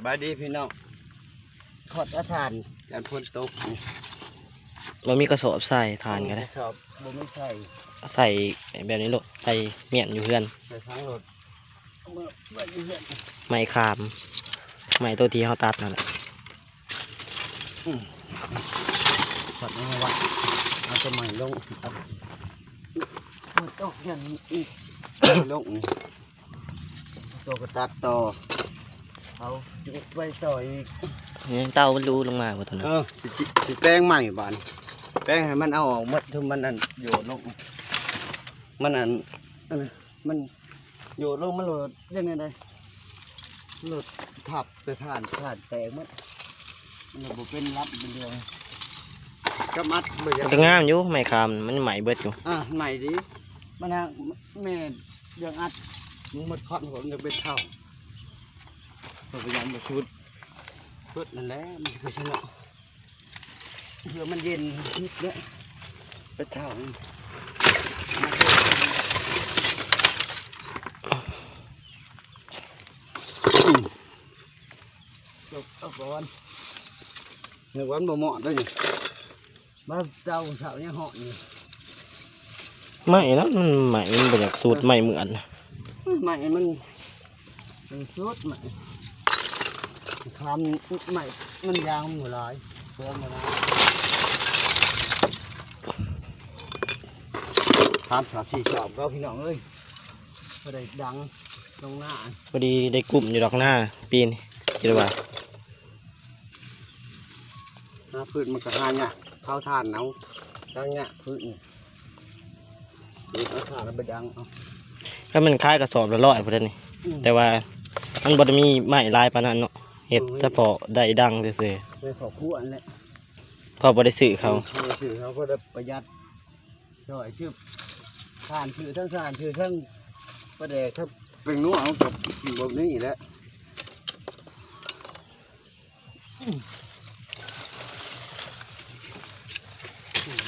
สบายดีพี่น้องขอดอาทานยันพ้นตกเรามีกระสอบใส่ทานกันเลนะสอบบ่ไม่ใช่ใส่แบบนี้ลูกใส่เมียนอยู่เพื่อนใส่ทั้งรถเอามื่อไว้อยู่เพื่อนไม้คามไม้ตัวที่เขาตัดนั่นแหละขอดเอาไว้เอาตัวใหม่ลงเอามันตกยันอีกลงนี่ตัวกระตัดต่อ เอาจุดไว้ต่ออีกนี่เต้ามันรู้ลงมาหมดตัวนั้นเออสิจิสิแป้งใหม่บานแป้งให้มันเอาออกหมดทุกมันอันโยดลงมันอันอันนั้นมันโยดลงมันโหลดยังไงได้โหลดทับไปผ่านผ่านแตกหมันมันบ่เป็นรับเป็นเดียวก็มัดเบื่อมันก็งามอยู่ไม้คามมันใหม่เบิดอยู่อะใหม่ดิมันฮะแม่เรื่องอัดมึงหมดคอนผมจะเป็นเท่าตัว พยายามมาชุดชุดนั่นแหละมันคือชนะเพื่อมันเย็นนิดเนี่ยเป็นเท่านี่มาเถอะอืมจบเอาก่อนเดี๋ยววันบ่เหมาะด้วยนี่มาเจ้าเสาเนี่ยเหาะนี่ไม้นะมันใหม่มันเป็นจากสูตรใหม่เหมือนใหม่มันมันสุดใหม่ คำใหม่มันยาวหมดเลยเพิ่มมาแล้วคำสามสี่ชอบก็พี่น้องเอ้ยก็ได้ดังตรงหน้าพอดีได้กลุ่มอยู่ดอกหน้า ปีนคิดว่าหน้าพืชมันก็หาเนี่ยเข้าทานเอาตั้งเนี่ยพืชนี่พืชเอาทานแล้วไปดังเอาถ้ามันคล้ายกระสอบละร้อยพอดีนี่อืมแต่ว่ามันบ่ได้มีไม้ลายปานนั้นเนาะ เฮ็ดเฉพาะได้ดังซื่อไปขอคู่อันแหละๆพอบ่ได้ซื้อเขาถือเขาก็ได้ประหยัดช่วยชื่อทานถือทั้งทานถือทั้งประเดกทั้งเป็นนัวเอากับแบบนี้แหละ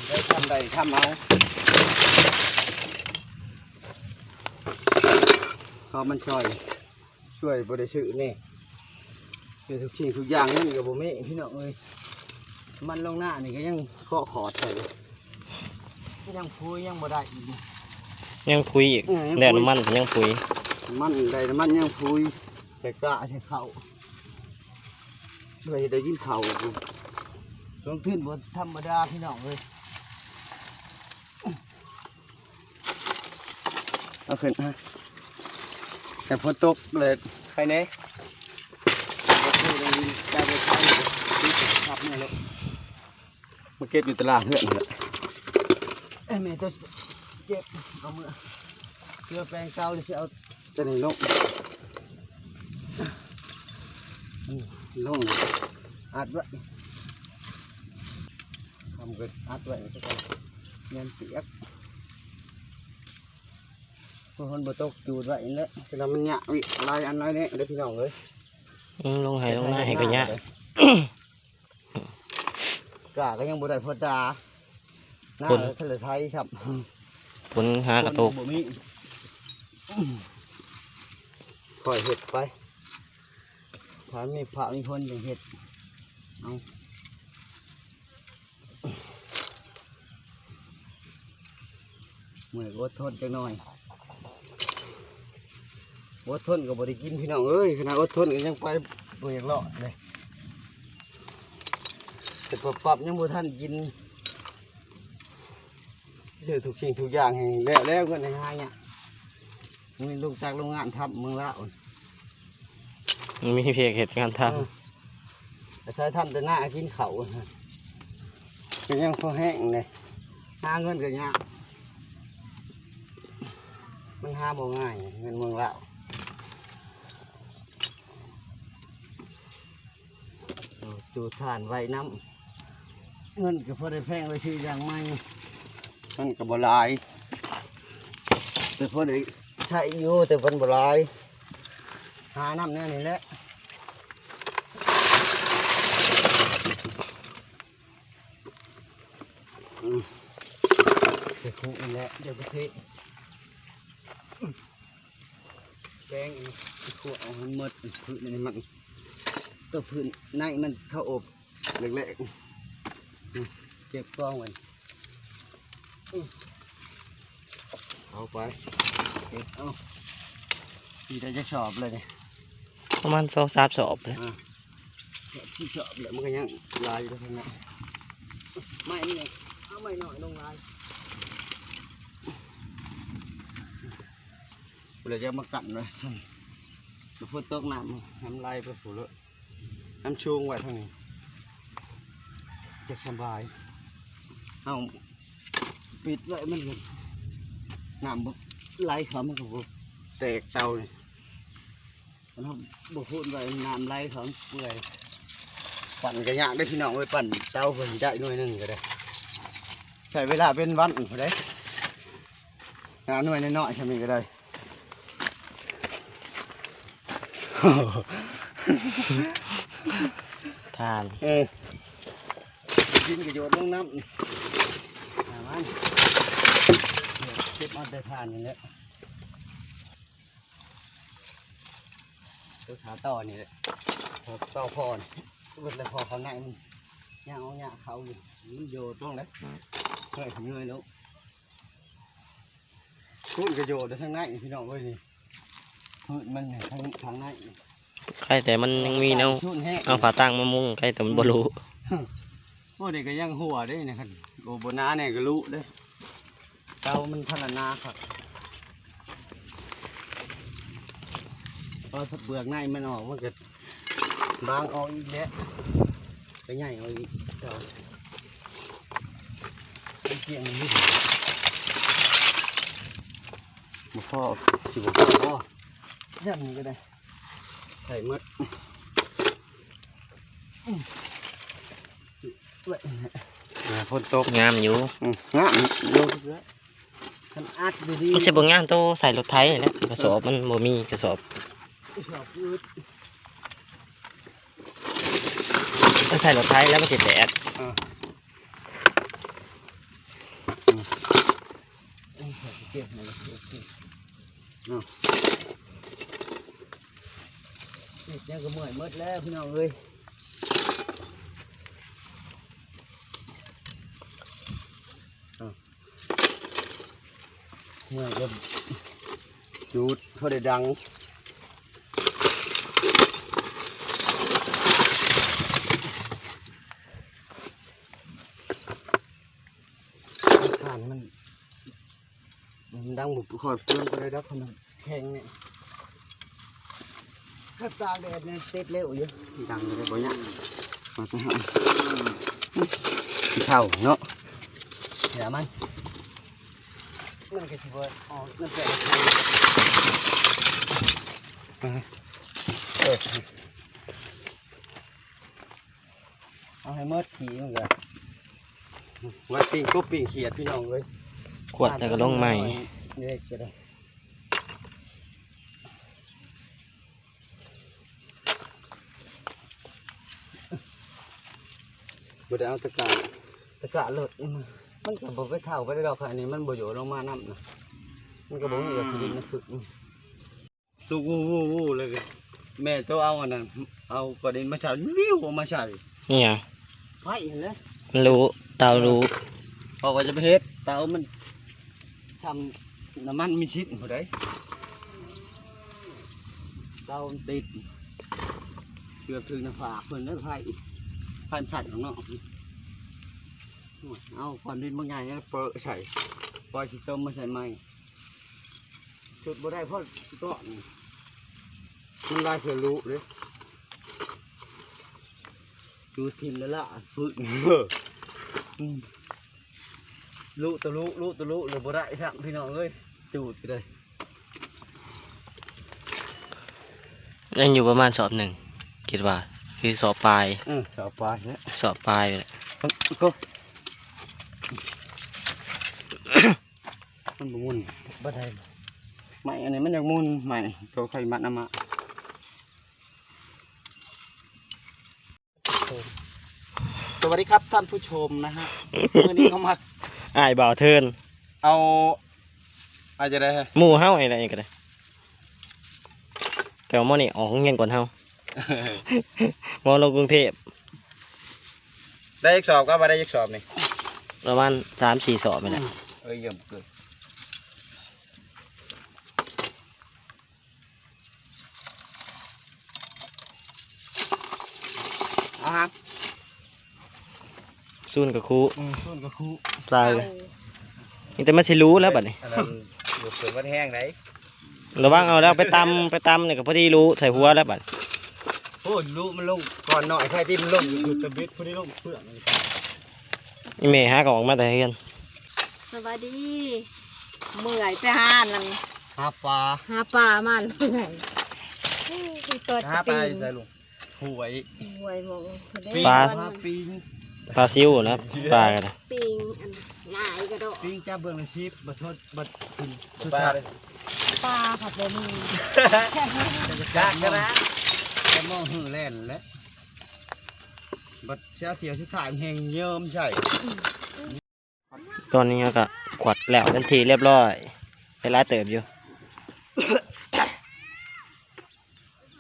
ได้ทำใดทำเอาเขามันช่วยช่วยบริสุทธิ์นี่ คือทุกสิ่งทุกอย่างนี่กับผมเองพี่น้องเอ้ยมันลงหน้านี่ก็ยังเคาะขอดใส่ยังพูยยังบ่ได้อีกยังพุยอีกเออยังพุยแล้วน้ำมันก็ยังพุยมันได้แต่มันยังพูยแต่กะใช้เข่าเลยได้ยินเข่าอยู่ลงขึ้นบนธรรมดาพี่น้องเลยเอาขึ้นฮะแต่ฝนตกเลยใครเน่จะไปใช้ที่ ขับเนี่ยเลยมาเก็บอยู่ตลาดเพื่อนนั่นแหละเอ้ยแม่ตัวเก็บเอามือเกลือแปลงเก่าเลยสิเอาจะนี่ลงอืมลงเลยอัดไว้ทำกันอัดไว้สักก่อนเงินเสียกพวกคนบ่ตกจูดไว้นี่แหละเวลามันหยะวิลายอันน้อยนี่เด้อพี่น้องเลยอืมลงให้ลงหน้าให้ก็ยะ กาก็ยังบ่ได้พอดาหน้าคน ทะเลไทยครับผลหากระตก บ่มีคอยเห็ดไปถ้ามีพระมีคนอย่างเห็ดเอาเมื่อยอดทนจังหน่อยอดทนก็บ่ได้กินพี่น้องเอ้ยขนาดอดทนก็ยังไปบ่อยากเลาะเลย แต่ปรับปรับยังบ่ทันกินเจอทุกสิ่งทุกอย่างให้แล้วแล้วก็ในหายเนี่ยมีลูกจากโรงงานทำเมืองละอ่อนมันมีเพียงเหตุการณ์ทแต่ใช้ทำแต่หน้ากินเขาวอะก็ยังพอแห้งเลยหาเงินก็ยากมันหาบ่ง่ายเงินเมืองละเอาจูดทานไว้น้ำ เงินก็พอได้แพงไว้ที่อย่างไม่เงินก็บ่หลายแต่พอได้ใช้อยู่แต่เพิ่นบ่หลายหาน้ำแน่นี่แหละอืมเดี๋ยวคุกนี่แหละเดี๋ยวไปเทะแดงอีกขวเอาให้หมดพื้นนี่มันตัวพื้นในมันเข้าอบเล็กๆอืม เก็บกล้องไว้อืมเอาไปเก็บเอาที่ได้จะชอบเลยเนี่ยประมาณสองสามสอบเลยอ่าที่ชอบเลยมันก็ยังลายอยู่ทางนั้นไม่นี่ไงเอาไม่หน่อยลงลายเดี๋ยวจะมากัดเลยมาพูดตกน้ำน้ำลายไปฝูเลยน้ำชูงไว้ทางนี้ จะสบายเอาปิดไว้มันก็น้ำบ่ไหลเขามันก็บ่แตกเตาเนี่ยเราบอกพูดไว้น้ำไหลเขาเปื่อยปั่นกระยากได้พี่น้องไว้ปั่นเตาเพิ่นได้หน่วยหนึงก็ได้ใช้เวลาเป็นวันพอได้งานหน่วยน้อยๆใช่ไหมก็ได้ทานเออ กินกระโยชน์ลงน้ำนี่อ่ามันเดี๋ยวเก็บมาได้ทานอย่างเนี้ยตัวขาต่อนี่แหละตัวต่อพอนเวลาพอเขาไหนมันย่างเอาย่างเขาอยู่มันโยตรงเลยเฮ้ยเงยแล้วพูดกระโยชน์ได้ทั้งในพี่น้องเว้ยนี่พูดมันเนี่ยทั้งทั้งในใครแต่มันยังมีแนวชุดแห้งเอาฝาตั้งมามุงใครแต่มันบ่รู้ โอ้เด็กก็ยังหัวได้นะครับโอ้บนาเนี่ยก็รู้เด้เตามันพัฒนาครับพอถ้าเบือกในมันออกมันก็บางออกอีกแล้วไปใหญ่ออกอีกเตาเกี่ยงมันไม่ถึงมาพ่อสิบพ่อยันนี้ก็ได้ใส่หมด อืมไว้อ่าฝนตกงามอยู่อืมงามโยกเยอะคันอัดดีๆมันสิบ่งามโตใส่รถไถนี่แหละกระสอบมันบ่มีกระสอบชอบยืดมันใส่รถไถแล้วมันสิแตกอ่าอืมอืมเก็บมาเลยเก็บเก็บเอาเก็บเนี่ยก็เมื่อยหมดแล้วพี่น้องเอ้ยเอา เมื่อก็จูดเขาได้ดังผ่านมัน มันดังบุกคอยเพื่อนก็ได้รับมันแข็งเนี่ยถ้าตาแดดเนี่ยติดเร็วอยู่ดังเลยบ่เนี่ยมาไปหาเข้าเนาะเดี๋ยวมัน มันก็สิบ่ออกนั่นแหละเออเอาให้หมดขี่มันก็ไว่าปิ้งก็ปิ้งเขียดพี่น้องเลยขวดแต่ก็ลงใหม่เด็กก็ได้บ่ได้เอาตะกร้าตะกร้าเลิศ มามันก็บ่ไปเท่าไปได้ดอกค่ะอันนี้มันบ่อยู่ลงมาน้ำนะมันก็บ่มีกับดินนะฝึกลูกวู้วู้วู้เลยแม่ตัวเอาอันนั้นเอากระดินมาใส่วิวมาใส่เนี่ยไฟเห็นเลยมันรู้เตารู้พอว่าจะไปเฮ็ดเตามันทำน้ำมันมีชิดบ่ได้เตามันติดเกือบถึงหน้าผากเพิ่นแล้วไฟไฟมันสั่นของเนาะ เอาควันดินบางอย่างเนี่ยเปิดใส่ปล่อยสิต้มมาใส่ไม้จุดบ่ได้เพราะก็มันลายเสือรู้เลยดูทิมแล้วล่ะฝึกอืมลุตะลุลุตะลุหรือบ่ได้ครับพี่น้องเอ้ยจูดไปเลยยังอยู่ประมาณสอบหนึ่งคิดว่า คือสอบปลายอืมสาวปลาเนี่ยสอบปลายเลยก็ มันบ่มุนบ่ได้ไม่อันนี้มันอยากมุนใหม่ตัวไข่มัดน้ำมาสวัสดีครับท่านผู้ชมนะฮะวันนี้เขามาอ้ายบ่าวเทินเอาอาจจะได้ฮะหมู่เฮาอะไรก็ได้แต่ว่ามื้อนี้ออกโรงเรียนก่อนเฮามองลงกรุงเทพได้ยักสอบก็มาได้ยักสอบนี่ ประมาณสามสี่สอบไปแหละเอ้ยเยี่ยมเกินเอาฮะซุนกับครูอืมส่วนกับครูตายเลยนี่แต่มันสิรู้แล้วบัดนี้อันนั้นลูกเสือวัดแห้งไหนระวังเอาแล้วไปตำไปตำเนี่ยก็พอดีรู้ใส่หัวแล้วบัด โอ้ยลูกมันลงก่อนหน่อยใครที่มันลงอยู่ตะบิดพอดีลงเพื่อน อีเมย์หาก็ออกมาแต่เฮือนสวัสดี เมื่อยไปหานนั่นหาปลาหาปลามันเมื่อยเปิดหาปลาปีใส่ลุงหวยหวยหมองปิงปลาหาปิงปลาซิวนะปลากันนะปิงอันหงายกระโดดปิงจ้าเบื้องในชีพบัดทดบัดถึงปลาเลยปลาผัดบะหมี่จ้ากันนะจะมองหื้อแล่นแล้ว บัดเช้าเที่ยวที่ถ่ายแหงเยิ้มใช่ตอนนี้ก็ขวัดแล้วทันทีเรียบร้อยไปร้ายเติบอยู่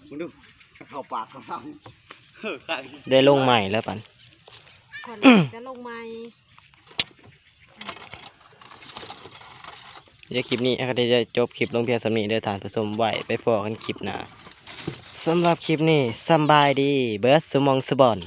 มึงดูเข้าปากเข้าฟังเฮ้อข้างได้ลงใหม่แล้วปันคนจะลงไม้เดี๋ยวคลิปนี้ก็จะจบคลิปลงเพียงสำนีเดินทางผสมไหวไปพอกันคลิปหน้าสำหรับคลิปนี้สำบายดีเบิร์ดสมองสบอน